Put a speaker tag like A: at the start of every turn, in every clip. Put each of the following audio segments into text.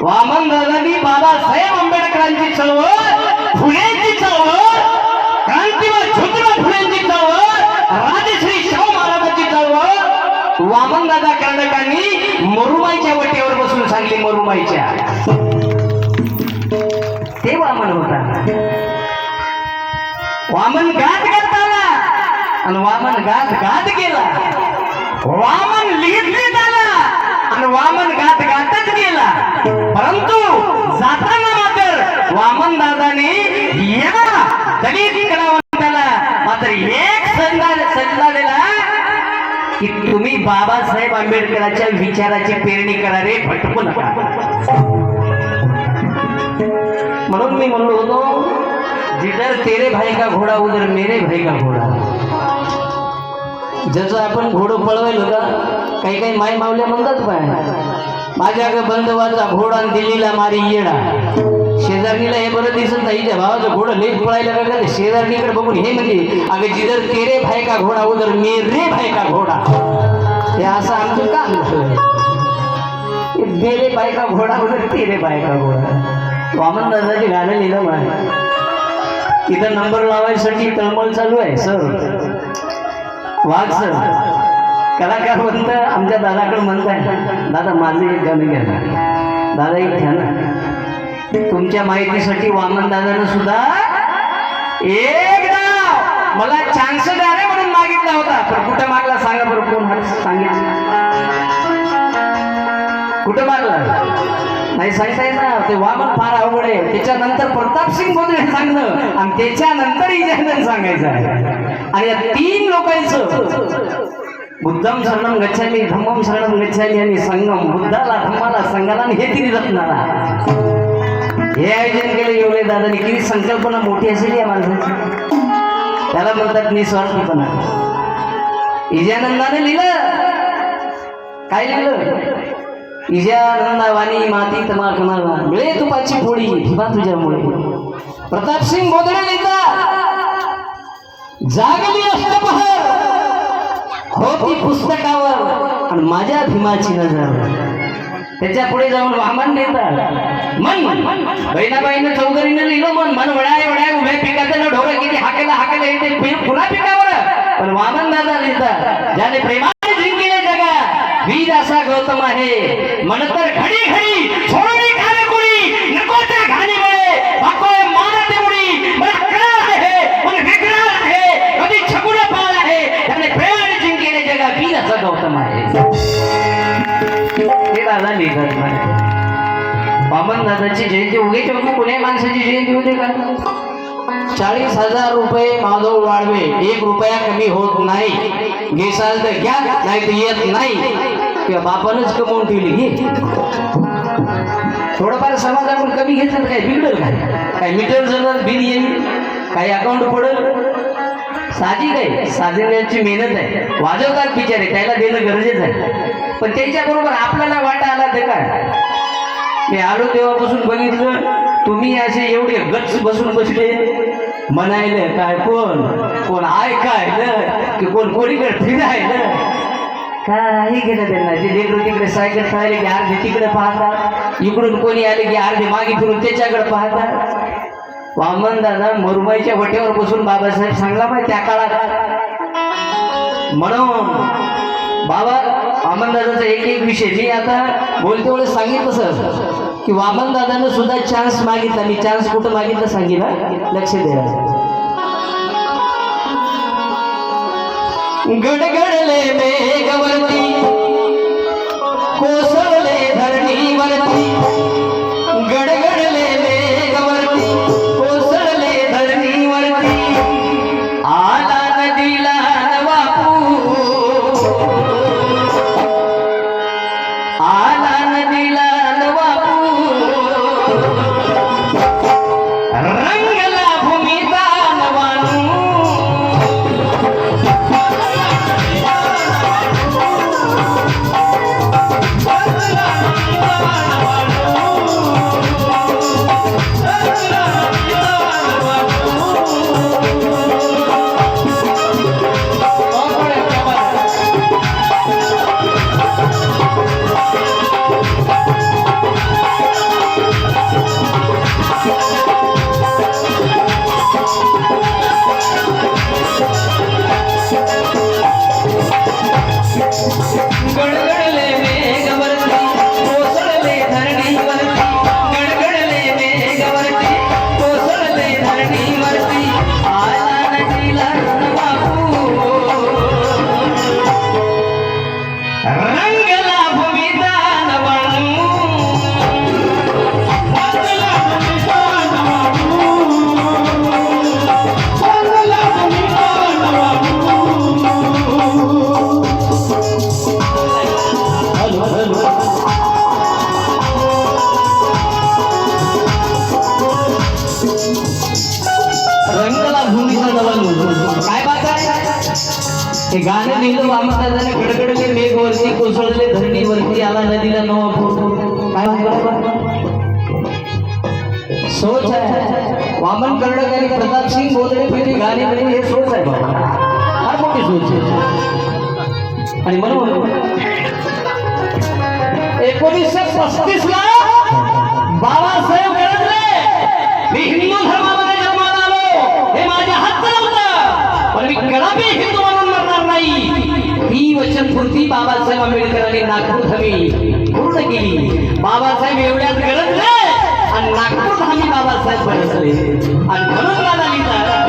A: वामन दादांनी बाबासाहेब आंबेडकरांची चळवळ फुलेंची चळवळ क्रांतीवर ज्योतिबा फुलेंची चळवळ राजश्री शाहू महाराजांची चळवळ. वामन दादा कर्णकांनी मरुमाईच्या वटेवर बसून सांगली मरुमाईच्या. ते वामन होता. वामन गात करताना आणि वामन गात गात गेला. वामन या कलावंताला मात्र एक सल्ला की तुम्ही बाबासाहेब आंबेडकरांच्या विचाराची पेरणी करा रे भटकू नका. म्हणून मी म्हणलो होतो जिधर तेरे भाई का घोडा उधर मेरे भाई का घोडा. जसं आपण घोडं पळवायला होता काही काही माय मावल्या म्हणतात पाय माझ्या बंधवाचा घोडा आणि दिल्लीला मारी येणार शेजारणीला हे बरं दिसत नाही त्या भावाचं घोडं लेट पळायला लागलं ते शेजारणीकडे बघून हे म्हणजे अगं जिधर तेरे भाय का घोडा उधर मेरे भाय का घोडा. हे असं आमचं काम नसतं. हे मेरे का घोडा उधर तेरे बायका का घोडा. वामन दादाची गाणं लिहिलं मला इथं नंबर लावायसाठी तळमळ चालू आहे सर वाघ सर कलाकार म्हणत आमच्या दादाकडे म्हणताय दादा माझं एक गाणं घ्या. दादा एक घ्या ना. तुमच्या माहितीसाठी वामन दादानं सुद्धा एकदा मला चान्स द्या रे म्हणून मागितला होता. पण कुठं मागला सांगा बरं कोण हा सांगितलं? कुठं मागला नाही सांगता ना ते वामन फार अवघड आहे. त्याच्यानंतर प्रताप सिंग बोधले सांगणं आणि त्याच्यानंतर इजानंद सांगायचं आहे. आणि या तीन लोकांचं बुद्धम शरणम गच्छामी धम्मम शरणम गच्छामी आणि संगम बुद्धाला धम्माला संघाला आणि हे तिन्ही रत्नाला. हे आयोजन केलं एवढे दादानी. किती संकल्पना मोठी असेल या माणसाची. त्याला म्हणतात निस्वार्थीपणा इजानंदाने लिहिलं. काय लिहिलं? इजानंदा वाणी माती तमा कमाला मिळे तुपाची पोळी हिबा तुझ्यामुळे. प्रताप सिंग बोधडे लिहितात जागली अष्टपहर होती पुस्तकावर आणि माझ्या भीमाची नजर. त्याच्या पुढे जाऊन वामन नेतात मन. बहिणाबाईनं चौधरीनं लिहिलं मन. मन वडाय वडाय उभ्या पिकाचं ढोरं किती हाकेला हाकेला येते पुन्हा पिकावर. पण वामन दादा लिहितात ज्याने प्रेमाने जिंकले जगा वीर असा गौतम आहे. म्हणतर घडी घडी सोडली खाणे कोणी नको त्या त्याला दादा लिहितात मला दादाची जयंती उगे चौकी पुणे माणसाची जयंती होते का? चाळीस हजार रुपये माधव वाढवे एक रुपया कमी होत नाही. घेसाल तर घ्या नाही तर येत नाही. किंवा बापानच कमवून ठेवली घे. थोडंफार समाजाकडून कमी घेतलं काय? बिघडल काय? काय मीटर जर बिल येईल काही अकाउंट पडेल? साहजिक आहे. साधण्याची मेहनत आहे. वाजवतात बिचारे? त्याला देणं गरजेचं आहे. पण त्याच्याबरोबर आपल्याला वाटा आला तर काय? मी आलो तेव्हापासून बघितलं तुम्ही असे एवढे गच्च बसून बसले. म्हणायला काय कोण? कोण ऐकायलं? की कोण कोणीकडे फिरायलं? काही गेलं त्यांना जे लेकरू तिकडे सायकल खेळायला की अर्धे तिकडे पाहतात. इकडून कोणी आले की अर्धे मागे फिरून त्याच्याकडे पाहतात. वामन दादा मुरमईच्या वटेवर बसून बाबासाहेब सांगला पाहिजे त्या काळात. म्हणून बाबा वामन दादाचा एक एक विषय. मी आता बोलते वेळेस सांगितलं सर की वामन दादानं सुद्धा चान्स मागितला. मी चान्स कुठं मागितलं सांगितलं लक्ष द्या. गडगडले मेघवरती वरती आला नदीला नवा काय सोच आहे. वामन कर्णक आणि प्रताप सिंग बोलणे पहिली गाणी म्हणजे हे सोच आहे बाबा. फार मोठी सोच आहे. आणि म्हणून एकोणीसशे पस्तीस ला बाबासाहेब गरजले मी हिंदू धर्मामध्ये जन्माला आलो. हे माझ्या हात नव्हतं. पण मी कदापि हिंदू म्हणून नाही. ही वचनपूर्ती बाबासाहेब आंबेडकरांनी नागपूर हमी पूर्ण केली. बाबासाहेब एवढ्यात गरजले आणि नागपूर हमी बाबासाहेब बनवले. आणि म्हणून मला लिहितात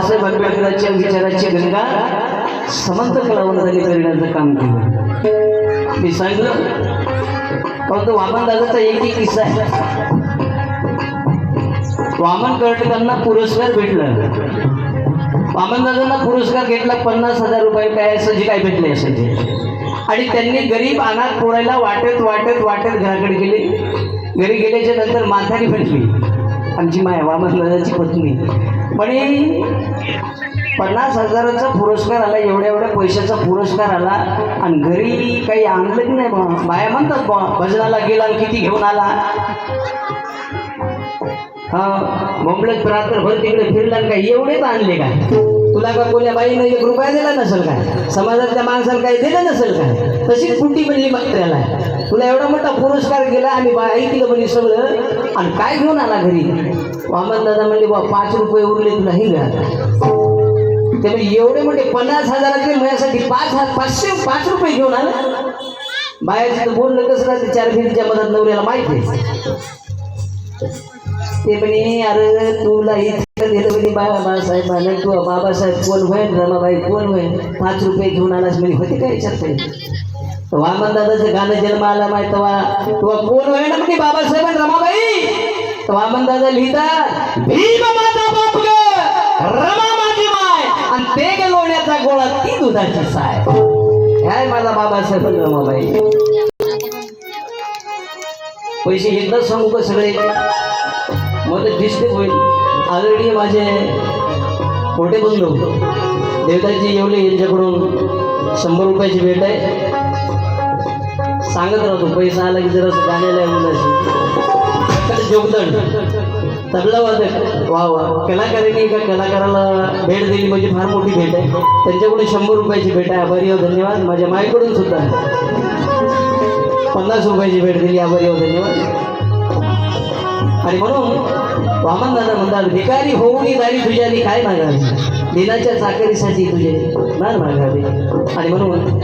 A: कारण बाबासाहेब आंबेडकरांच्या विचाराची गंगा समंत कलावंतांनी करण्याचं काम केलं. मी सांगितलं फक्त वामन दादाचा एक एक किस्सा आहे. वामन कर्टकांना पुरस्कार भेटला. वामन दादांना पुरस्कार घेतला पन्नास हजार रुपये काय असं जे काय भेटले असायचे आणि त्यांनी गरीब अनाथ पोरायला वाटत वाटत वाटत घराकडे गेले. घरी गेल्याच्यानंतर माथारी भेटली आमची माय वामन दादाची पत्नी. म्हणे पन्नास हजाराचा पुरस्कार आला एवढ्या एवढ्या पैशाचा पुरस्कार आला. आणि घरी काही आणलं की नाही बाया म्हणतात बा भजनाला गेला आणि किती घेऊन आला. हा मुंबईत रात्रभर तिकडे फिरला आणि काय एवढेच आणले काय? तुला का कोण्या बाईनं एक रुपया दिला नसेल काय? समाजातल्या माणसाला काही दिलं नसेल काय? तशीच पुटी म्हणली मात्र्याला तुला एवढा मोठा पुरस्कार केला आणि बा ऐकलं म्हणजे सगळं. आणि काय घेऊन आला घरी? वामन दादा म्हणले बा पाच रुपये उरले तुला हे घ्या त्यामुळे एवढे मोठे पन्नास हजारातले माझ्यासाठी पाच हजार पाचशे पाच रुपये घेऊन आला. बाहेरचं बोललं बोलणं कसं राहते? चार फिरीच्या मदत नवऱ्याला माहिती ते म्हणे अरे तुला इथे दिलं किंवा बाबासाहेब कोण होईल रमाबाई कोण होईल पाच रुपये घेऊन आलास म्हणे होते काय याच्यात वामन दादाचं गाणं जन्म आला माहीत तेव्हा तेव्हा कोण होईल म्हणजे बाबासाहेब रमाबाई? वामन दादा लिहितात भीम माझा बाप ग, रमा माझी माय आणि ते ग लोण्याचा गोळा ती दुधाची साय. काय माझा बाबासाहेब रमाबाई? पैसे घेतलं सांगू का सगळे? मग ते डिस्टर्ब होईल. ऑलरेडी माझे मोठे बंधू देवताजी येवले यांच्याकडून शंभर रुपयाची भेट आहे. सांगत राहतो पैसा आला की जरा गाण्याला येऊन जायचं. योगदान तबला वादक वा वा. कलाकारांनी एका कलाकाराला भेट दिली म्हणजे फार मोठी भेट आहे. त्यांच्याकडून शंभर रुपयाची भेट आहे. आभारी हो धन्यवाद. माझ्या मायकडून सुद्धा पन्नास रुपयाची भेट दिली. आभारी हो धन्यवाद. आणि म्हणून वामन दादा म्हणतात भिकारी होऊन दारी तुझ्यानी काय मागावी दिनाच्या चाकरीसाठी तुझे मान मागावे आणि म्हणून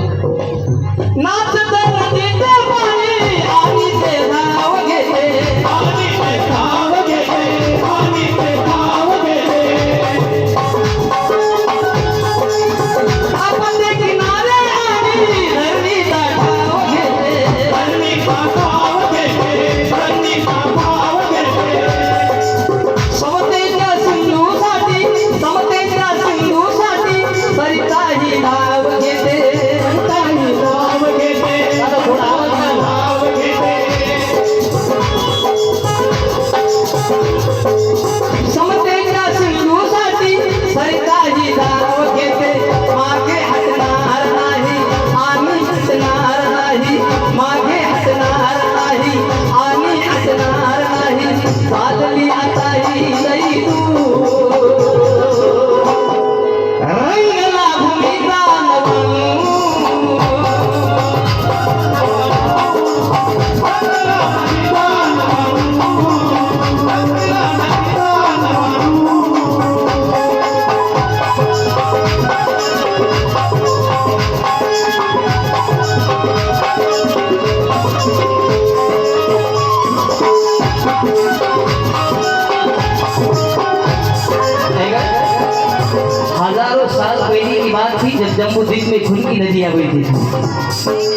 A: ખુરકી નથી આવી દીધી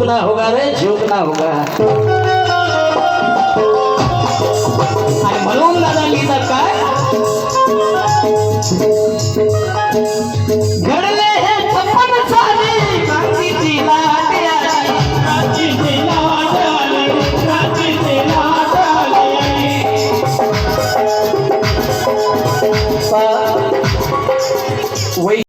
A: झोप ना होगा रे. झोप ना होगा. आणि दादा